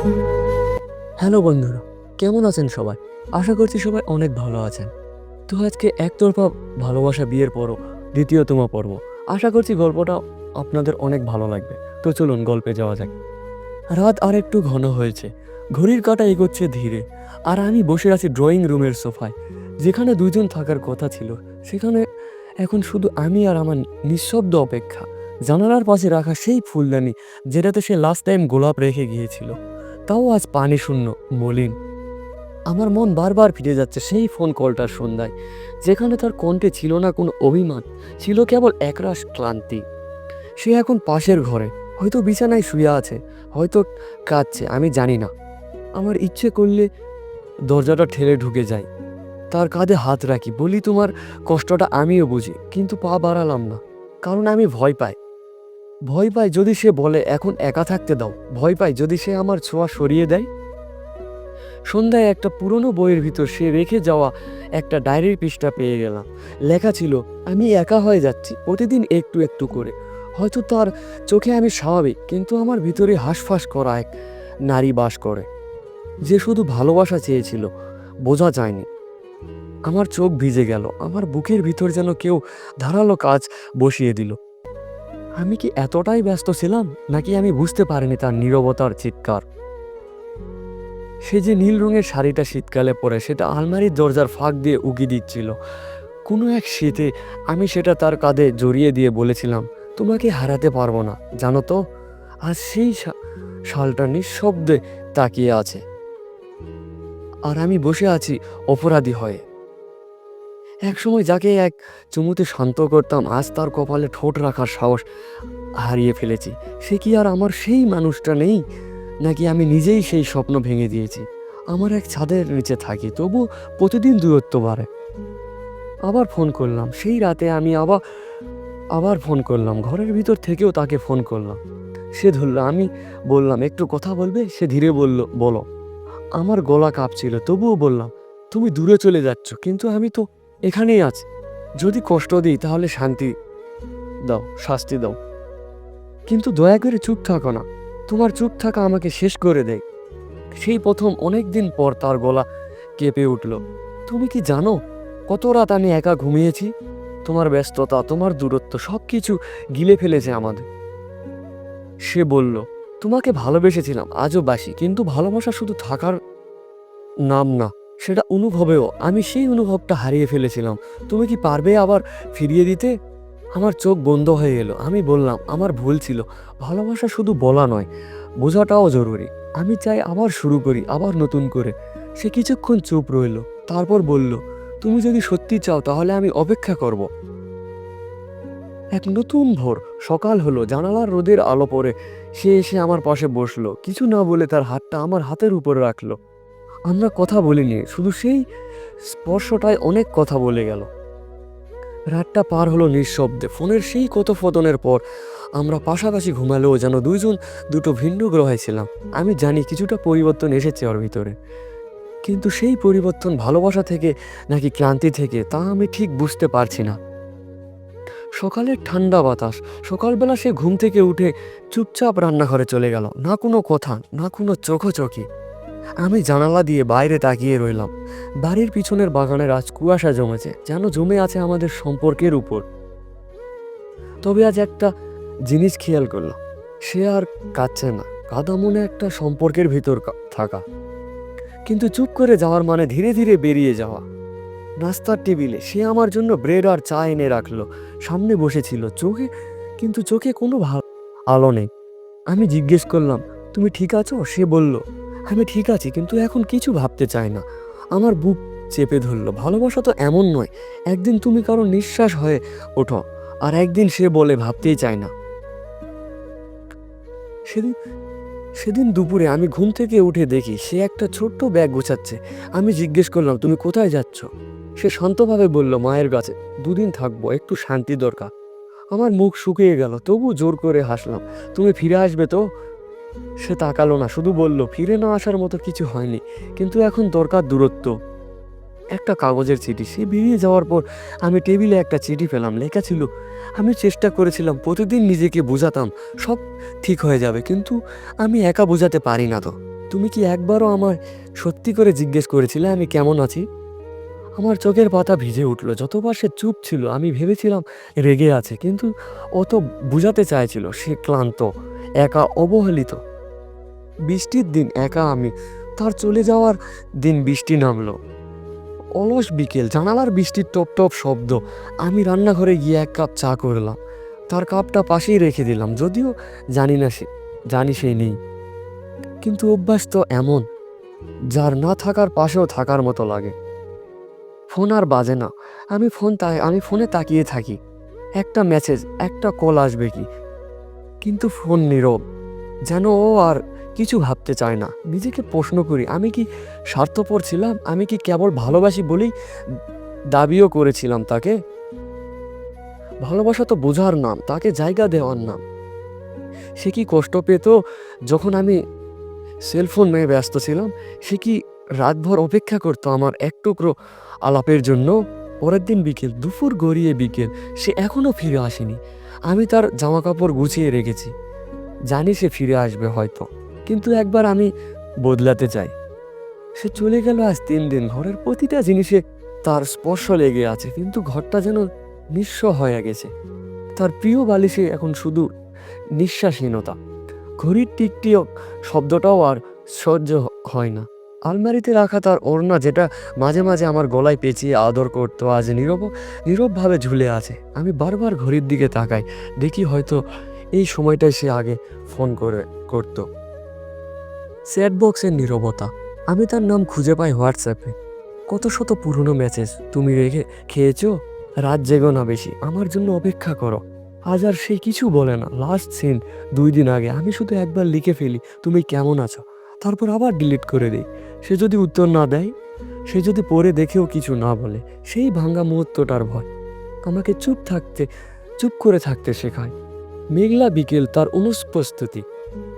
Hello বন্ধুরা, কেমন আছেন সবাই? আশা করছি সবাই অনেক ভালো আছেন। তো আজকে একতরফা ভালোবাসা বিয়ের পরও দ্বিতীয়তম পর্ব। আশা করছি গল্পটা আপনাদের অনেক ভালো লাগবে। তো চলুন গল্পে যাওয়া যাক। রাত আর একটু ঘন হয়েছে। ঘড়ির কাঁটা এগোচ্ছে ধীরে, আর আমি বসে আছি ড্রয়িং রুমের সোফায়। যেখানে দুজন থাকার কথা ছিল, সেখানে এখন শুধু আমি আর আমার নিঃশব্দ অপেক্ষা। জানালার পাশে রাখা সেই ফুলদানি, যেটাতে সে লাস্ট টাইম গোলাপ রেখে গিয়েছিল। তাও আজ পানি শূন্য, মলিন। আমার মন বারবার ফিরে যাচ্ছে সেই ফোন কলটার সন্ধ্যায়, যেখানে তার কণ্ঠে ছিল না কোনো অভিমান, ছিল কেবল একরাশ ক্লান্তি। সে এখন পাশের ঘরে, হয়তো বিছানায় শুয়ে আছে, হয়তো কাঁদছে, আমি জানি না। আমার ইচ্ছে করলে দরজাটা ঠেলে ঢুকে যাই। তার কাঁধে হাত রাখি, বলি, তোমার কষ্টটা আমিও বুঝি, কিন্তু পা বাড়ালাম না, কারণ আমি ভয় পাই। ভয় পায় যদি সে বলে, এখন একা থাকতে দাও। ভয় পায় যদি সে আমার ছোঁয়া সরিয়ে দেয়। সন্ধ্যায় একটা পুরনো বইয়ের ভিতর সে রেখে যাওয়া একটা ডায়েরির পৃষ্ঠা পেয়ে গেলাম। লেখা ছিল, আমি একা হয়ে যাচ্ছি, প্রতিদিন একটু একটু করে। হয়তো তার চোখে আমি স্বাভাবিক, কিন্তু আমার ভিতরে হাঁসফাঁস করা এক নারী বাস করে, যে শুধু ভালোবাসা চেয়েছিল, বোঝা যায়নি। আমার চোখ ভিজে গেল, আমার বুকের ভিতর যেন কেউ ধারালো কাজ বসিয়ে দিল। আমি কি এতটাই ব্যস্ত ছিলাম, নাকি আমি বুঝতে পারিনি তার নীরবতার চিৎকার? সে যে নীল রঙের শাড়িটা শীতকালে পরে, সেটা আলমারির দরজার ফাঁক দিয়ে উকি দিচ্ছিল। কোনো এক শীতে আমি সেটা তার কাঁধে জড়িয়ে দিয়ে বলেছিলাম, তোমাকে হারাতে পারব না, জানো তো? আর সেই শালটা নিঃশব্দে তাকিয়ে আছে। আর আমি বসে আছি অপরাধী হয়ে। একসময় যাকে এক চুমুতে শান্ত করতাম, আজ তার কপালে ঠোঁট রাখার সাহস হারিয়ে ফেলেছি। সে কি আর আমার সেই মানুষটা নেই? নাকি আমি নিজেই সেই স্বপ্ন ভেঙে দিয়েছি? আমার এক ছাদের নিচে থাকি, তবু প্রতিদিন দূরত্ব বাড়ে। আবার ফোন করলাম, সেই রাতে আমি আবার আবার ফোন করলাম, ঘরের ভিতর থেকেও তাকে ফোন করলাম। সে ধরলো, আমি বললাম, একটু কথা বলবে? সে ধীরে বলল, বলো। আমার গলা কাঁপছিল, তবুও বললাম, তুমি দূরে চলে যাচ্ছ, কিন্তু আমি তো এখানেই আছি। যদি কষ্ট দিই তাহলে শান্তি। দাও, শাস্তি দাও। কিন্তু দয়া করে চুপ থাকো না। তোমার চুপ থাকা আমাকে শেষ করে দেয়। সেই প্রথম অনেক দিন পর তার গলা কেঁপে উঠল। তুমি কি জানো, কত রাত আমি একা ঘুমিয়েছি? তোমার ব্যস্ততা, তোমার দূরত্ব সব কিছু গিলে ফেলেছে আমাদের। সে বলল, তোমাকে ভালোবেসেছিলাম, আজও বাসি, কিন্তু ভালোবাসা শুধু থাকার নাম না। সেটা অনুভবেও আমি সেই অনুভবটা হারিয়ে ফেলেছিলাম। তুমি কি পারবে আবার ফিরিয়ে দিতে? আমার চোখ বন্ধ হয়ে এলো। আমি বললাম, আমার ভুল ছিল। ভালোবাসা শুধু বলা নয়, বোঝাটাও জরুরি। আমি চাই আবার শুরু করি, আবার নতুন করে। সে কিছুক্ষণ চুপ রইল, তারপর বলল, তুমি যদি সত্যি চাও, তাহলে আমি অপেক্ষা করব। এক নতুন ভোর, সকাল হলো, জানালার রোদের আলো পড়ে। সে এসে আমার পাশে বসল। কিছু না বলে তার হাতটা আমার হাতের উপরে রাখল। আমরা কথা বলিনি, শুধু সেই স্পর্শটায় অনেক কথা বলে গেল। রাতটা পার হলো নিঃশব্দে, ফোনের সেই কথোপকথনের পর আমরা পাশাপাশি ঘুমালেও যেন দুইজন, দুটো ভিন্ন গ্রহে ছিলাম। আমি জানি কিছুটা পরিবর্তন এসেছে ওর ভিতরে। কিন্তু সেই পরিবর্তন ভালোবাসা থেকে নাকি ক্লান্তি থেকে, তা আমি ঠিক বুঝতে পারছি না। সকালের ঠান্ডা বাতাস, সকালবেলা সে ঘুম থেকে উঠে চুপচাপ রান্নাঘরে চলে গেল। না কোনো কথা, না কোনো চোখোচোখি। আমি জানালা দিয়ে বাইরে তাকিয়ে রইলাম। বাড়ির পিছনের বাগানে আজ কুয়াশা জমেছে, যেন জমে আছে আমাদের সম্পর্কের উপর। তবে আজ একটা জিনিস খেয়াল করলাম, সে আর কাঁদছে না, কাদা মনে একটা সম্পর্কের ভিতর থাকা। কিন্তু চুপ করে যাওয়ার মানে ধীরে ধীরে বেরিয়ে যাওয়া। নাস্তার টেবিলে সে আমার জন্য ব্রেড আর চা এনে রাখল, সামনে বসেছিল, চোখে, কিন্তু চোখে কোনো আলো নেই। আমি জিজ্ঞেস করলাম, তুমি ঠিক আছো? সে বলল আমি ঠিক আছি, কিন্তু এখন কিছু ভাবতে চাই না। আমার বুক চেপে ধরলো, ভালোবাসা তো এমন নয়, একদিন তুমি কারও নিঃশ্বাস হয়ে ওঠো, আর একদিন সে বলে ভাবতেই চায় না। সেদিন সেদিন দুপুরে আমি ঘুম থেকে উঠে দেখি সে একটা ছোট্ট ব্যাগ গোছাচ্ছে। আমি জিজ্ঞেস করলাম, তুমি কোথায় যাচ্ছ? সে শান্তভাবে বলল, মায়ের কাছে, দুদিন থাকব, একটু শান্তি দরকার। আমার মুখ শুকিয়ে গেল, তবু জোর করে হাসলাম, তুমি ফিরে আসবে তো? সে তাকালো না, শুধু বলল, ফিরে না আসার মতো কিছু হয়নি, কিন্তু এখন দরকার দূরত্ব। একটা কাগজের চিঠি, সে বেরিয়ে যাওয়ার পর আমি টেবিলে একটা চিঠি পেলাম, লেখা ছিল, আমি চেষ্টা করেছিলাম, প্রতিদিন নিজেকে বোঝাতাম, সব ঠিক হয়ে যাবে, কিন্তু আমি একা বোঝাতে পারি না তো। তুমি কি একবারও আমায় সত্যি করে জিজ্ঞেস করেছিলে আমি কেমন আছি? আমার চোখের পাতা ভিজে উঠল, যতবার সে চুপ ছিল, আমি ভেবেছিলাম রেগে আছে, কিন্তু ও তো বুঝাতে চাইছিল, সে ক্লান্ত। একা অবহেলিত। বৃষ্টির দিন একা আমি, তার চলে যাওয়ার দিন বৃষ্টি নামলো। অলস বিকেল, জানালার বৃষ্টির টপ টপ শব্দ, আমি রান্নাঘরে গিয়ে এক কাপ চা করলাম। তার কাপটা পাশেই রেখে দিলাম, যদিও জানি না সে, জানি সে নেই। কিন্তু অভ্যাস তো এমন, যার না থাকার পাশেও থাকার মতো লাগে। ফোন আর বাজে না, আমি ফোন তাই, আমি ফোনে তাকিয়ে থাকি। একটা মেসেজ একটা কল আসবে কি? কিন্তু ফোন নীরব। যেন ও আর কিছু ভাবতে চায় না। নিজেকে প্রশ্ন করি, আমি কি স্বার্থপর ছিলাম? আমি কি কেবল ভালোবাসি বলেই দাবিও করেছিলাম তাকে? ভালোবাসা তো বোঝার নাম, তাকে জায়গা দেওয়ার নাম। সে কি কষ্ট পেত যখন আমি সেলফোন নিয়ে ব্যস্ত ছিলাম? সে কি রাতভর অপেক্ষা করতো আমার এক টুকরো আলাপের জন্য? পরের দিন বিকেল, দুপুর গড়িয়ে বিকেল, সে এখনও ফিরে আসেনি। আমি তার জামা কাপড় গুছিয়ে রেখেছি। জানি সে ফিরে আসবে হয়তো, কিন্তু একবার আমি বদলাতে চাই। সে চলে গেল আজ তিন দিন ঘরের প্রতিটা জিনিসে তার স্পর্শ লেগে আছে, কিন্তু ঘরটা যেন নিঃস্ব হয়ে গেছে। তার প্রিয় বালিশে এখন শুধু নিঃশ্বাসহীনতা। ঘড়ির টিকটিও শব্দটাও আর সহ্য হয় না। আলমারিতে রাখা তার ওড়না যেটা মাঝে মাঝে আমার গলায় পেঁচিয়ে আদর করতো আজ নীরব, নীরবভাবে ঝুলে আছে। আমি বারবার ঘড়ির দিকে তাকাই, দেখি হয়তো এই সময়টাই সে আগে ফোন করে, করতো। স্যাট বক্সের নীরবতা। আমি তার নাম খুঁজে পাই হোয়াটসঅ্যাপে। কত শত পুরনো মেসেজ তুমি রেখে খেয়েছো? রাত জেগো না বেশি, আমার জন্য অপেক্ষা করো। আজ আর সে কিছু বলে না। লাস্ট সিন দুই দিন আগে। আমি শুধু একবার লিখে ফেলি, তুমি কেমন আছো? তারপর আবার ডিলিট করে দিই। সে যদি উত্তর না দেয়, সে যদি পরে দেখেও কিছু না বলে, সেই ভাঙ্গা মুহূর্তটার ভয়। আমাকে চুপ থাকতে, চুপ করে থাকতে শেখায়। মেঘলা বিকেল তার অনুপস্থিতি।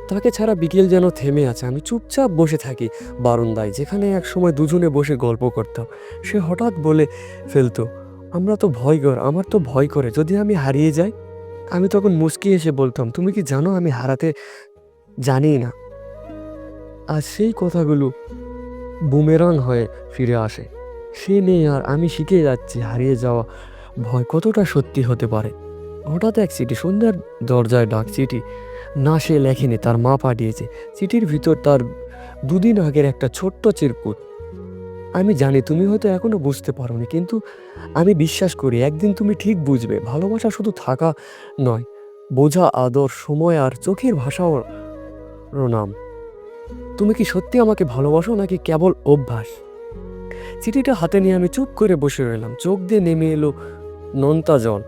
তাকে ছাড়া বিকেল যেন থেমে আছে, আমি চুপচাপ বসে থাকি বারান্দায়, যেখানে এক সময় দুজনে বসে গল্প করতাম। সে হঠাৎ বলে, ফেলতো, আমরা তো ভয় কর আমার তো ভয় করে, যদি আমি হারিয়ে যাই? আমি তখন মুচকি এসে বলতাম, তুমি কি জানো আমি হারাতে জানি না আর সেই কথাগুলো বুমেরাং হয়ে ফিরে আসে। সে নেই আর আমি শিখে যাচ্ছি হারিয়ে যাওয়া ভয় কতটা সত্যি হতে পারে। হঠাৎ এক চিঠি সন্ধ্যার দরজায় ডাক চিঠি। না, সে লেখেনি, তার মা পাঠিয়েছে। চিঠির ভিতর তার দুদিন আগের একটা ছোট্ট চিরকুট। আমি জানি তুমি হয়তো এখনও বুঝতে পারোনি, কিন্তু আমি বিশ্বাস করি একদিন তুমি ঠিক বুঝবে, ভালোবাসা শুধু থাকা নয়, বোঝা, আদর, সময় আর চোখের ভাষাও নাম। তুমি কি সত্যি আমাকে ভালোবাসো নাকি কেবল অভ্যাস? চিঠিটা হাতে নিয়ে আমি চুপ করে বসে রইলাম। চোখ দিয়ে নেমে এলো নোনতা জল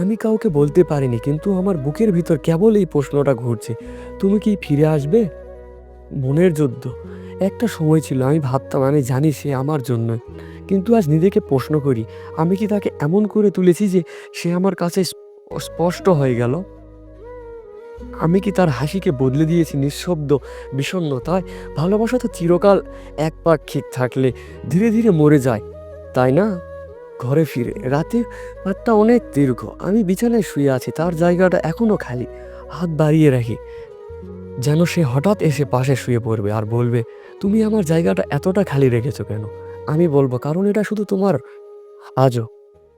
আমি কাউকে বলতে পারিনি, কিন্তু আমার বুকের ভিতর কেবল এই প্রশ্নটা ঘুরছে, তুমি কি ফিরে আসবে? মনের যুদ্ধ। একটা সময় ছিল, আমি ভাবতাম, আমি জানি সে আমার জন্য কিন্তু আজ নিজেকে প্রশ্ন করি, আমি কি তাকে এমন করে তুলেছি যে সে আমার কাছে স্পষ্ট হয়ে গেল? আমি কি তার হাসিকে বদলে দিয়েছি নিঃশব্দ বিষণ্ণতায়? ভালোবাসা তো চিরকাল একপাক্ষিক থাকলে ধীরে ধীরে মরে যায়। তাই না? ঘরে ফিরে, রাতে রাতটা অনেক দীর্ঘ। আমি বিছানায় শুয়ে আছি, তার জায়গাটা এখনও খালি। হাত বাড়িয়ে রাখি। যেন সে হঠাৎ এসে পাশে শুয়ে পড়বে আর বলবে, তুমি আমার জায়গাটা এতটা খালি রেখেছো কেন? আমি বলব, কারণ এটা শুধু তোমার আজও।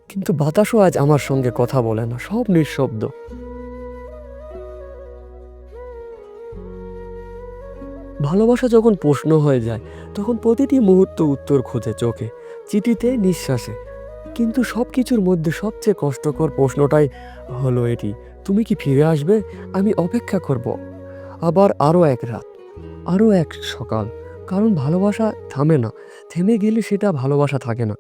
কিন্তু বাতাসও আজ আমার সঙ্গে কথা বলে না, সব নিঃশব্দ। ভালোবাসা যখন প্রশ্ন হয়ে যায়, তখন প্রতিটি মুহূর্ত উত্তর খোঁজে চোখে, চিঠিতে নিঃশ্বাসে। কিন্তু সব কিছুর মধ্যে সবচেয়ে কষ্টকর প্রশ্নটাই হলো এটি, তুমি কি ফিরে আসবে? আমি অপেক্ষা করব। আবার আরও এক রাত, আরও এক সকাল, কারণ ভালোবাসা থামে না, থেমে গেলে সেটা ভালোবাসা থাকে না।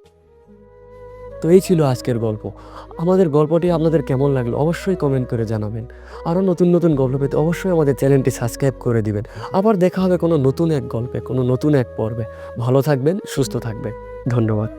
তো এই ছিল আজকের গল্প। আমাদের গল্পটি আপনাদের কেমন লাগল অবশ্যই কমেন্ট করে জানাবেন। আরও নতুন নতুন গল্প পেতে অবশ্যই আমাদের চ্যানেলটি সাবস্ক্রাইব করে দিবেন। আবার দেখা হবে কোনো নতুন এক গল্পে, কোনো নতুন এক পর্বে। ভালো থাকবেন, সুস্থ থাকবেন। ধন্যবাদ।